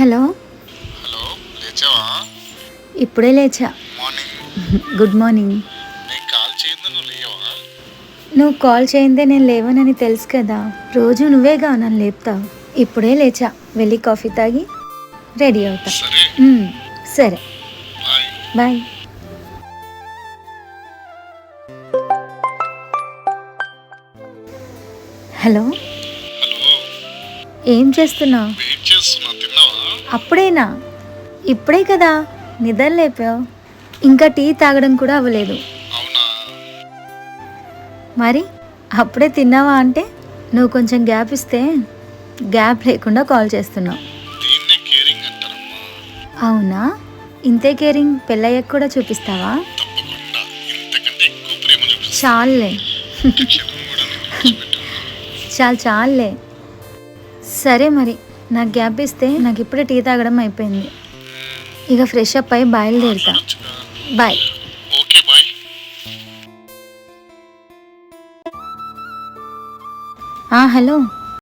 Hello. Hello లేచావా? ఇప్పుడే లేచా. మార్నింగ్. Good morning. నేను కాల్ చేయండి నువ్వు లేవా? నువ్వు కాల్ చేయిందే నేను లేవనని తెలుసు కదా. రోజు నువ్వేగా నన్ను లేపుతావు? ఇప్పుడే లేచా. వెళ్ళి కాఫీ తాగి రెడీ అవుతా. సరే. బాయ్. హలో. ఏం చేస్తున్నావు? అప్పుడేనా? ఇప్పుడే కదా నిద్ర లేపావు. ఇంకా టీ తాగడం కూడా అవ్వలేదు. మరి అప్పుడే తిన్నావా అంటే నువ్వు కొంచెం గ్యాప్ ఇస్తే గ్యాప్ లేకుండా కాల్ చేస్తున్నావు. అవునా? ఇంతే కేరింగ్ పెళ్ళయ్యాక కూడా చూపిస్తావా? చాలులే. విడిచిపెట్టను. చాలు చాలులే. సరే మరి. నాకు గ్యాప్ ఇస్తే నాకు ఇప్పుడే టీ తాగడం అయిపోయింది. ఇక ఫ్రెష్ అప్ అయి బయలుదేరుతా. బాయ్. హలో.